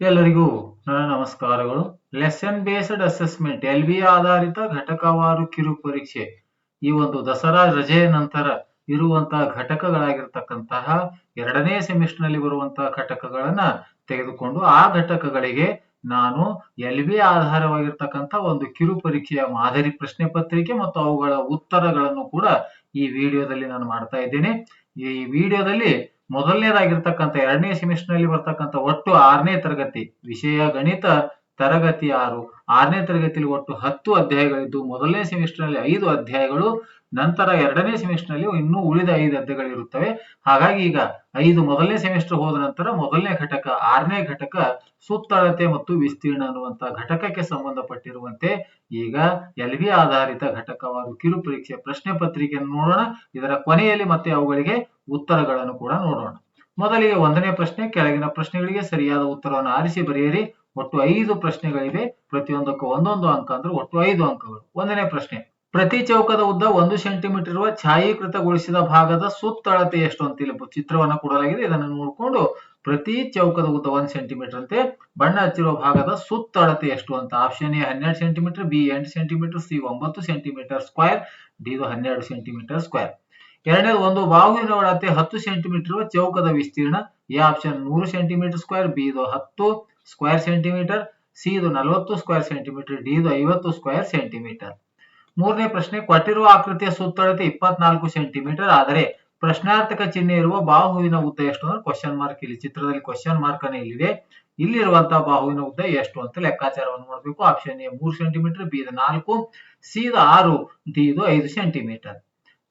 ಎಲ್ಲರಿಗೂ ನನ್ನ ನಮಸ್ಕಾರಗಳು. Lesson based assessment L B ಆಧಾರಿತ ಘಟಕವಾರು ಕಿರು ಪರೀಕ್ಷೆ. ಈ ಒಂದು ದಸರಾ ರಜೆಯ ನಂತರ ಇರುವಂತಹ ಘಟಕಗಳಾಗಿರ್ತಕ್ಕಂತಹ ಎರಡನೇ ಸೆಮಿಸ್ಟರ್ನಲ್ಲಿ ಬರುವಂತಹ ಘಟಕಗಳನ್ನ ತೆಗೆದುಕೊಂಡು ಆ ಘಟಕಗಳಿಗೆ ನಾನು ಎಲ್ ಬಿ ಆಧಾರವಾಗಿರ್ತಕ್ಕಂಥ ಒಂದು ಕಿರು ಪರೀಕ್ಷೆಯ ಮಾದರಿ ಪ್ರಶ್ನೆ ಪತ್ರಿಕೆ ಮತ್ತು ಅವುಗಳ ಉತ್ತರಗಳನ್ನು ಕೂಡ ಈ ವಿಡಿಯೋದಲ್ಲಿ ನಾನು ಮಾಡ್ತಾ ಇದ್ದೇನೆ. ಈ ವಿಡಿಯೋದಲ್ಲಿ ಮೊದಲನೇದಾಗಿರ್ತಕ್ಕಂಥ ಎರಡನೇ ಸೆಮಿಸ್ಟರ್ನಲ್ಲಿ ಬರ್ತಕ್ಕಂಥ ಒಟ್ಟು ಆರನೇ ತರಗತಿ, ವಿಷಯ ಗಣಿತ ತರಗತಿ ಆರು. ಆರನೇ ತರಗತಿಯಲ್ಲಿ ಒಟ್ಟು ಹತ್ತು ಅಧ್ಯಾಯಗಳಿದ್ದು, ಮೊದಲನೇ ಸೆಮಿಸ್ಟರ್ನಲ್ಲಿ ಐದು ಅಧ್ಯಾಯಗಳು, ನಂತರ ಎರಡನೇ ಸೆಮಿಸ್ಟರ್ನಲ್ಲಿ ಇನ್ನೂ ಉಳಿದ ಐದು ಅಧ್ಯಾಯಗಳು ಇರುತ್ತವೆ ಹಾಗಾಗಿ ಈಗ ಐದು ಮೊದಲನೇ ಸೆಮಿಸ್ಟರ್ ಹೋದ ನಂತರ ಮೊದಲನೇ ಘಟಕ, ಆರನೇ ಘಟಕ ಸುತ್ತಳತೆ ಮತ್ತು ವಿಸ್ತೀರ್ಣ ಅನ್ನುವಂತ ಘಟಕಕ್ಕೆ ಸಂಬಂಧಪಟ್ಟಿರುವಂತೆ ಈಗ ಎಲ್ ಬಿ ಆಧಾರಿತ ಘಟಕವಾದ ಕಿರು ಪರೀಕ್ಷೆ ಪ್ರಶ್ನೆ ಪತ್ರಿಕೆಯನ್ನು ನೋಡೋಣ. ಇದರ ಕೊನೆಯಲ್ಲಿ ಮತ್ತೆ ಅವುಗಳಿಗೆ ಉತ್ತರಗಳನ್ನು ಕೂಡ ನೋಡೋಣ. ಮೊದಲಿಗೆ ಒಂದನೇ ಪ್ರಶ್ನೆ, ಕೆಳಗಿನ ಪ್ರಶ್ನೆಗಳಿಗೆ ಸರಿಯಾದ ಉತ್ತರವನ್ನು ಆರಿಸಿ ಬರೆಯಿರಿ. ಒಟ್ಟು ಐದು ಪ್ರಶ್ನೆಗಳಿವೆ. ಪ್ರತಿಯೊಂದಕ್ಕೂ ಒಂದೊಂದು ಅಂಕ ಅಂದ್ರೆ ಒಟ್ಟು ಐದು ಅಂಕಗಳು. ಒಂದನೇ ಪ್ರಶ್ನೆ, ಪ್ರತಿ ಚೌಕದ ಉದ್ದ ಒಂದು ಸೆಂಟಿಮೀಟರ್ ಇರುವ ಛಾಯೀಕೃತಗೊಳಿಸಿದ ಭಾಗದ ಸುತ್ತಳತೆ ಎಷ್ಟು ಅಂತ ಇಲ್ಲಿ ಚಿತ್ರವನ್ನ ಕೊಡಲಾಗಿದೆ. ಇದನ್ನು ನೋಡಿಕೊಂಡು ಪ್ರತಿ ಚೌಕದ ಉದ್ದ ಒಂದು ಸೆಂಟಿಮೀಟರ್ ಅಂತೆ, ಬಣ್ಣ ಹಚ್ಚಿರುವ ಭಾಗದ ಸುತ್ತಳತೆ ಎಷ್ಟು ಅಂತ. ಆಪ್ಷನ್ ಎ ಹನ್ನೆರಡು ಸೆಂಟಿಮೀಟರ್, ಬಿ ಎಂಟು ಸೆಂಟಿಮೀಟರ್, ಸಿ ಒಂಬತ್ತು ಸೆಂಟಿಮೀಟರ್ ಸ್ಕ್ವೇರ್, ಡಿ ಹನ್ನೆರಡು ಸೆಂಟಿಮೀಟರ್ ಸ್ಕ್ವೇರ್. ಎರಡನೇದು ಒಂದು ಬಾಹುವಿನ ಒಳತೆ ಹತ್ತು ಸೆಂಟಿಮೀಟರ್ ಚೌಕದ ವಿಸ್ತೀರ್ಣ. ಎ ಆಪ್ಷನ್ ನೂರು ಸೆಂಟಿಮೀಟರ್ ಸ್ಕ್ವೇರ್ ಬಿ ಇದು ಹತ್ತು ಸ್ಕ್ವೇರ್ ಸೆಂಟಿಮೀಟರ್ ಸಿ ಇದು ನಲವತ್ತು ಸ್ಕ್ವೇರ್ ಸೆಂಟಿಮೀಟರ್ ಡಿ ಇದು ಐವತ್ತು ಸ್ಕ್ವೇರ್ ಸೆಂಟಿಮೀಟರ್ ಮೂರನೇ ಪ್ರಶ್ನೆ, ಕೊಟ್ಟಿರುವ ಆಕೃತಿಯ ಸುತ್ತಳತೆ ಇಪ್ಪತ್ನಾಲ್ಕು ಸೆಂಟಿಮೀಟರ್ ಆದರೆ ಪ್ರಶ್ನಾರ್ಥಕ ಚಿಹ್ನೆ ಇರುವ ಬಾಹುವಿನ ಉದ್ದ ಎಷ್ಟು ಅಂದ್ರೆ ಕ್ವಶನ್ ಮಾರ್ಕ್ ಇಲ್ಲಿ ಚಿತ್ರದಲ್ಲಿ ಕ್ವಶನ್ ಮಾರ್ಕ್ ಅನ್ನ ಇಲ್ಲಿದೆ. ಇಲ್ಲಿರುವಂತಹ ಬಾಹುವಿನ ಉದ್ದ ಎಷ್ಟು ಅಂತ ಲೆಕ್ಕಾಚಾರವನ್ನು ಮಾಡಬೇಕು ಆಪ್ಷನ್ ಎ ಮೂರು ಸೆಂಟಿಮೀಟರ್ ಬಿ ಇದು ನಾಲ್ಕು, ಸಿ ಇದು ಆರು, ಡಿ ಇದು ಐದು ಸೆಂಟಿಮೀಟರ್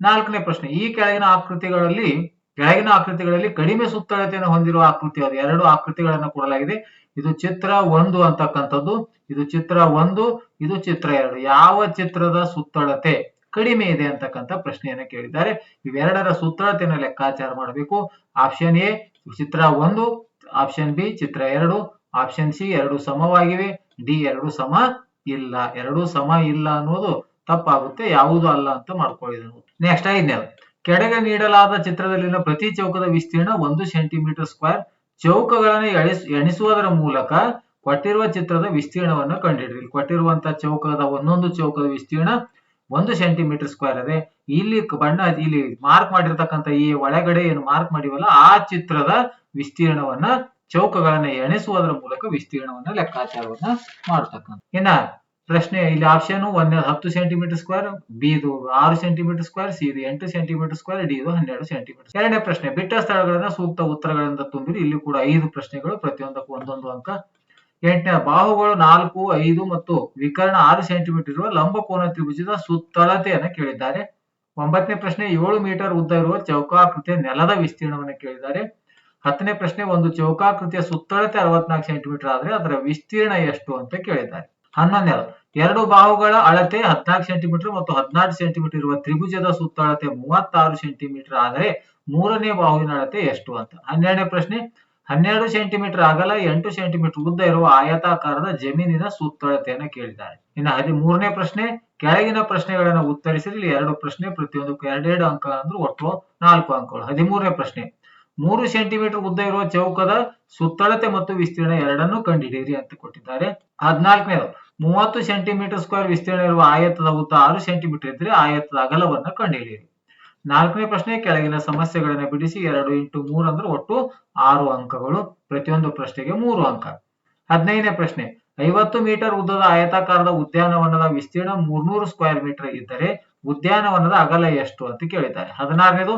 ನಾಲ್ಕನೇ ಪ್ರಶ್ನೆ, ಈ ಕೆಳಗಿನ ಆಕೃತಿಗಳಲ್ಲಿ ಕೆಳಗಿನ ಆಕೃತಿಗಳಲ್ಲಿ ಕಡಿಮೆ ಸುತ್ತಳತೆಯನ್ನು ಹೊಂದಿರುವ ಆಕೃತಿ ಅದು. ಎರಡು ಆಕೃತಿಗಳನ್ನು ಕೊಡಲಾಗಿದೆ. ಇದು ಚಿತ್ರ ಒಂದು ಅಂತಕ್ಕಂಥದ್ದು. ಇದು ಚಿತ್ರ ಒಂದು, ಇದು ಚಿತ್ರ ಎರಡು. ಯಾವ ಚಿತ್ರದ ಸುತ್ತಳತೆ ಕಡಿಮೆ ಇದೆ ಅಂತಕ್ಕಂಥ ಪ್ರಶ್ನೆಯನ್ನ ಕೇಳಿದ್ದಾರೆ. ಇವೆರಡರ ಸುತ್ತಳತೆಯನ್ನು ಲೆಕ್ಕಾಚಾರ ಮಾಡಬೇಕು. ಆಪ್ಷನ್ ಎ, ಚಿತ್ರ ಒಂದು, ಆಪ್ಷನ್ ಬಿ, ಚಿತ್ರ ಎರಡು, ಆಪ್ಷನ್ ಸಿ, ಎರಡು ಸಮವಾಗಿವೆ. ಡಿ, ಎರಡು ಸಮ ಇಲ್ಲ. ಎರಡು ಸಮ ಇಲ್ಲ ಅನ್ನೋದು ತಪ್ಪಾಗುತ್ತೆ, ಯಾವುದು ಅಲ್ಲ ಅಂತ ಮಾಡ್ಕೊಳ್ಳಿ ನೆಕ್ಸ್ಟ್ ಐದನೇದು ಕೆಳಗೆ ನೀಡಲಾದ ಚಿತ್ರದಲ್ಲಿನ ಪ್ರತಿ ಚೌಕದ ವಿಸ್ತೀರ್ಣ ಒಂದು ಸೆಂಟಿಮೀಟರ್ ಸ್ಕ್ವೇರ್. ಚೌಕಗಳನ್ನು ಎಣಿಸ್, ಎಣಿಸುವುದರ ಮೂಲಕ ಕೊಟ್ಟಿರುವ ಚಿತ್ರದ ವಿಸ್ತೀರ್ಣವನ್ನು ಕಂಡುಹಿಡಿಯಿರಿ ಕೊಟ್ಟಿರುವಂತಹ ಚೌಕದ ಒಂದೊಂದು ಚೌಕದ ವಿಸ್ತೀರ್ಣ ಒಂದು ಸೆಂಟಿಮೀಟರ್ ಸ್ಕ್ವೇರ್ ಇದೆ ಇಲ್ಲಿ ಬಣ್ಣ, ಇಲ್ಲಿ ಮಾರ್ಕ್ ಮಾಡಿರ್ತಕ್ಕಂಥ ಈ ಒಳಗಡೆ ಏನು ಮಾರ್ಕ್ ಮಾಡಿವಲ್ಲ, ಆ ಚಿತ್ರದ ವಿಸ್ತೀರ್ಣವನ್ನ ಚೌಕಗಳನ್ನ ಎಣಿಸುವುದರ ಮೂಲಕ ವಿಸ್ತೀರ್ಣವನ್ನ ಲೆಕ್ಕಾಚಾರವನ್ನ ಮಾಡ್ತಕ್ಕಂಥ. ಇನ್ನ ಪ್ರಶ್ನೆ, ಇಲ್ಲಿ ಆಪ್ಷನ್ ಒಂದ್, ಹತ್ತು ಸೆಂಟಿಮೀಟರ್ ಸ್ಕ್ವೇರ್ ಬಿ ಇದು ಆರು ಸೆಂಟಿಮೀಟರ್ ಸ್ಕ್ವೇರ್ ಸಿ ಇದು ಎಂಟು ಸೆಂಟಿಮೀಟರ್ ಸ್ಕ್ವೇರ್ ಡಿ ಇದು ಹನ್ನೆರಡು ಸೆಂಟಿಮೀಟರ್ ಎರಡನೇ ಪ್ರಶ್ನೆ, ಬಿಟ್ಟ ಸ್ಥಳಗಳನ್ನ ಸೂಕ್ತ ಉತ್ತರಗಳಿಂದ ತುಂಬಿರಿ. ಇಲ್ಲಿ ಕೂಡ ಐದು ಪ್ರಶ್ನೆಗಳು, ಪ್ರತಿಯೊಂದಕ್ಕೂ ಒಂದೊಂದು ಅಂಕ. ಎಂಟನೇ, ಬಾಹುಗಳು ನಾಲ್ಕು, ಐದು ಮತ್ತು ವಿಕರ್ಣ ಆರು ಸೆಂಟಿಮೀಟರ್ ಇರುವ ಲಂಬಕೋನ ತ್ರಿಭುಜದ ಸುತ್ತಳತೆಯನ್ನು ಕೇಳಿದ್ದಾರೆ. ಒಂಬತ್ತನೇ ಪ್ರಶ್ನೆ, ಏಳು ಮೀಟರ್ ಉದ್ದ ಇರುವ ಚೌಕಾಕೃತಿಯ ನೆಲದ ವಿಸ್ತೀರ್ಣವನ್ನು ಕೇಳಿದ್ದಾರೆ. ಹತ್ತನೇ ಪ್ರಶ್ನೆ, ಒಂದು ಚೌಕಾಕೃತಿಯ ಸುತ್ತಳತೆ ಅರವತ್ನಾಲ್ಕು ಸೆಂಟಿಮೀಟರ್ ಆದರೆ ಅದರ ವಿಸ್ತೀರ್ಣ ಎಷ್ಟು ಅಂತ ಕೇಳಿದ್ದಾರೆ. ಹನ್ನೊಂದನೇದು ಎರಡು ಬಾಹುಗಳ ಅಳತೆ ಹದಿನಾಲ್ಕು ಸೆಂಟಿಮೀಟರ್ ಮತ್ತು ಹದಿನಾಲ್ಕು ಸೆಂಟಿಮೀಟರ್ ಇರುವ ತ್ರಿಭುಜದ ಸುತ್ತಳತೆ ಮೂವತ್ತಾರು ಸೆಂಟಿಮೀಟರ್ ಆದರೆ ಮೂರನೇ ಬಾಹುವಿನ ಅಳತೆ ಎಷ್ಟು ಅಂತ? ಹನ್ನೆರಡನೇ ಪ್ರಶ್ನೆ, ಹನ್ನೆರಡು ಸೆಂಟಿಮೀಟರ್ ಅಗಲ ಎಂಟು ಸೆಂಟಿಮೀಟರ್ ಉದ್ದ ಇರುವ ಆಯತಾಕಾರದ ಜಮೀನಿನ ಸುತ್ತಳತೆಯನ್ನು ಕೇಳಿದ್ದಾರೆ. ಇನ್ನು ಹದಿಮೂರನೇ ಪ್ರಶ್ನೆ, ಕೆಳಗಿನ ಪ್ರಶ್ನೆಗಳನ್ನು ಉತ್ತರಿಸಿದಲ್ಲಿ ಎರಡು ಪ್ರಶ್ನೆ, ಪ್ರತಿಯೊಂದಕ್ಕೂ ಎರಡೆರಡು ಅಂಕ ಅಂದ್ರೆ ಒಟ್ಟು ನಾಲ್ಕು ಅಂಕಗಳು. ಹದಿಮೂರನೇ ಪ್ರಶ್ನೆ, ಮೂರು ಸೆಂಟಿಮೀಟರ್ ಉದ್ದ ಇರುವ ಚೌಕದ ಸುತ್ತಳತೆ ಮತ್ತು ವಿಸ್ತೀರ್ಣ ಎರಡನ್ನೂ ಕಂಡುಹಿಡಿಯಿರಿ ಅಂತ ಕೊಟ್ಟಿದ್ದಾರೆ. ಹದಿನಾಲ್ಕನೇದು ಮೂವತ್ತು ಸೆಂಟಿಮೀಟರ್ ಸ್ಕ್ವೇರ್ ವಿಸ್ತೀರ್ಣ ಇರುವ ಆಯತದ ಉದ್ದ ಆರು ಸೆಂಟಿಮೀಟರ್ ಇದ್ರೆ ಆಯತದ ಅಗಲವನ್ನು ಕಂಡುಹಿಡಿಯಿರಿ ನಾಲ್ಕನೇ ಪ್ರಶ್ನೆ, ಕೆಳಗಿನ ಸಮಸ್ಯೆಗಳನ್ನು ಬಿಡಿಸಿ ಎರಡು ಇಂಟು ಮೂರು ಅಂದ್ರೆ ಒಟ್ಟು ಆರು ಅಂಕಗಳು. ಪ್ರತಿಯೊಂದು ಪ್ರಶ್ನೆಗೆ ಮೂರು ಅಂಕ. ಹದಿನೈದನೇ ಪ್ರಶ್ನೆ, ಐವತ್ತು ಮೀಟರ್ ಉದ್ದದ ಆಯತಾಕಾರದ ಉದ್ಯಾನವನದ ವಿಸ್ತೀರ್ಣ ಮೂರ್ನೂರು ಸ್ಕ್ವೇರ್ ಮೀಟರ್ ಇದ್ದರೆ ಉದ್ಯಾನವನದ ಅಗಲ ಎಷ್ಟು ಅಂತ ಕೇಳಿದ್ದಾರೆ. ಹದಿನಾರನೇದು,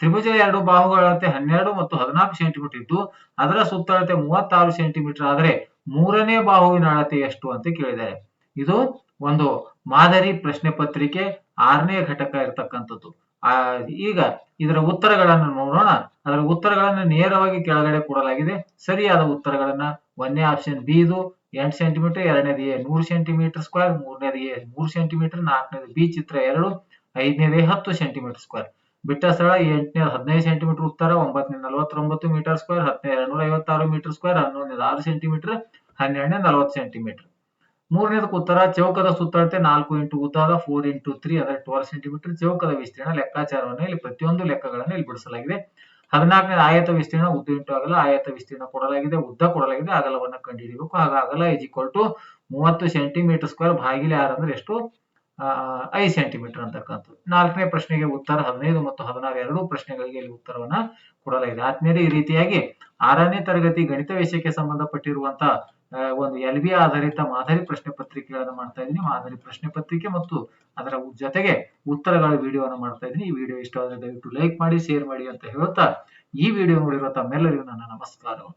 ತ್ರಿಭುಜ ಎರಡು ಬಾಹುಗಳತೆ ಹನ್ನೆರಡು ಮತ್ತು ಹದಿನಾಲ್ಕು ಸೆಂಟಿಮೀಟರ್ ಇದ್ದು ಅದರ ಸುತ್ತಳತೆ ಮೂವತ್ತಾರು ಸೆಂಟಿಮೀಟರ್ ಆದರೆ ಮೂರನೇ ಬಾಹುವಿನ ಅಳತೆ ಎಷ್ಟು ಅಂತ ಕೇಳಿದ್ದಾರೆ ಇದು ಒಂದು ಮಾದರಿ ಪ್ರಶ್ನೆ ಪತ್ರಿಕೆ ಆರನೇ ಘಟಕ ಇರತಕ್ಕಂಥದ್ದು. ಆ, ಈಗ ಇದರ ಉತ್ತರಗಳನ್ನು ನೋಡೋಣ. ಅದರ ಉತ್ತರಗಳನ್ನು ನೇರವಾಗಿ ಕೆಳಗಡೆ ಕೊಡಲಾಗಿದೆ. ಸರಿಯಾದ ಉತ್ತರಗಳನ್ನ ಒಂದೇ ಆಪ್ಷನ್ ಬಿ ಇದು ಎಂಟು ಸೆಂಟಿಮೀಟರ್ ಎರಡನೇದು ಎ ನೂರು ಸೆಂಟಿಮೀಟರ್ ಸ್ಕ್ವೇರ್ ಮೂರನೇದು ಎ ಮೂರು ಸೆಂಟಿಮೀಟರ್ ನಾಲ್ಕನೇದು ಬಿ ಚಿತ್ರ ಎರಡು, ಐದನೇದು ಹತ್ತು ಸೆಂಟಿಮೀಟರ್ ಸ್ಕ್ವೇರ್ ಬಿಟ್ಟ ಸ್ಥಳ ಎಂಟನೇ, ಹದಿನೈದು ಸೆಂಟಿಮೀಟರ್ ಉತ್ತರ, ಒಂಬತ್ತನೇ, ನಲವತ್ತೊಂಬತ್ತು ಮೀಟರ್ ಸ್ಕ್ವೇರ್ ಹತ್ತನೇ ಎರಡ್ನೂರ ಐವತ್ತಾರು ಮೀಟರ್ ಸ್ಕ್ವೇರ್ ಹನ್ನೊಂದನೇ ಆರು ಸೆಂಟಿಮೀಟರ್ ಹನ್ನೆರಡನೇ, ನಲವತ್ತು ಸೆಂಟಿಮೀಟರ್ ಮೂರನೇದಕ್ಕೆ ಉತ್ತರ, ಚೌಕದ ಸುತ್ತಳತೆ ನಾಲ್ಕು ಇಂಟು ಉದ್ದಾದ ಫೋರ್ ಇಂಟು ತ್ರೀ ಅಂದ್ರೆ ಟ್ವೆಲ್ ಸೆಂಟಿಮೀಟರ್ ಚೌಕದ ವಿಸ್ತೀರ್ಣ ಲೆಕ್ಕಾಚಾರವನ್ನು ಇಲ್ಲಿ ಪ್ರತಿಯೊಂದು ಲೆಕ್ಕಗಳನ್ನು ಇಲ್ಲಿ ಬಿಡಿಸಲಾಗಿದೆ. ಹದಿನಾಲ್ಕನೇ ಆಯತ ವಿಸ್ತೀರ್ಣ, ಉದ್ದ ಇಂಟು ಅಗಲ, ಆಯತ ವಿಸ್ತೀರ್ಣ ಕೊಡಲಾಗಿದೆ, ಉದ್ದ ಕೊಡಲಾಗಿದೆ, ಅಗಲವನ್ನು ಕಂಡುಹಿಡಿಯಬೇಕು ಹಾಗ ಅಗಲ ಇಸ್ ಟು ಮೂವತ್ತು ಸೆಂಟಿಮೀಟರ್ ಸ್ಕ್ವೇರ್ ಭಾಗಿಲೆ ಆರ್ ಅಂದ್ರೆ ಎಷ್ಟು? ಐದು ಸೆಂಟಿಮೀಟರ್ ಅಂತಕ್ಕಂಥದ್ದು. ನಾಲ್ಕನೇ ಪ್ರಶ್ನೆಗೆ ಉತ್ತರ, ಹದಿನೈದು ಮತ್ತು ಹದಿನಾರು ಎರಡೂ ಪ್ರಶ್ನೆಗಳಿಗೆ ಇಲ್ಲಿ ಉತ್ತರವನ್ನ ಕೊಡಲಾಗಿದೆ. ಆದ್ಮೇಲೆ ಈ ರೀತಿಯಾಗಿ ಆರನೇ ತರಗತಿ ಗಣಿತ ವಿಷಯಕ್ಕೆ ಸಂಬಂಧಪಟ್ಟಿರುವಂತಹ ಒಂದು ಎಲ್ ಬಿ ಆಧಾರಿತ ಮಾದರಿ ಪ್ರಶ್ನೆ ಪತ್ರಿಕೆಗಳನ್ನು ಮಾಡ್ತಾ ಇದ್ದೀನಿ. ಮಾದರಿ ಪ್ರಶ್ನೆ ಪತ್ರಿಕೆ ಮತ್ತು ಅದರ ಜೊತೆಗೆ ಉತ್ತರಗಳ ವಿಡಿಯೋವನ್ನು ಮಾಡ್ತಾ ಇದ್ದೀನಿ. ಈ ವಿಡಿಯೋ ಇಷ್ಟ ಆದರೆ ದಯವಿಟ್ಟು ಲೈಕ್ ಮಾಡಿ, ಶೇರ್ ಮಾಡಿ ಅಂತ ಹೇಳುತ್ತಾ ಈ ವಿಡಿಯೋ ನೋಡಿರುವ ತಮ್ಮೆಲ್ಲರಿಗೂ ನನ್ನ ನಮಸ್ಕಾರಗಳು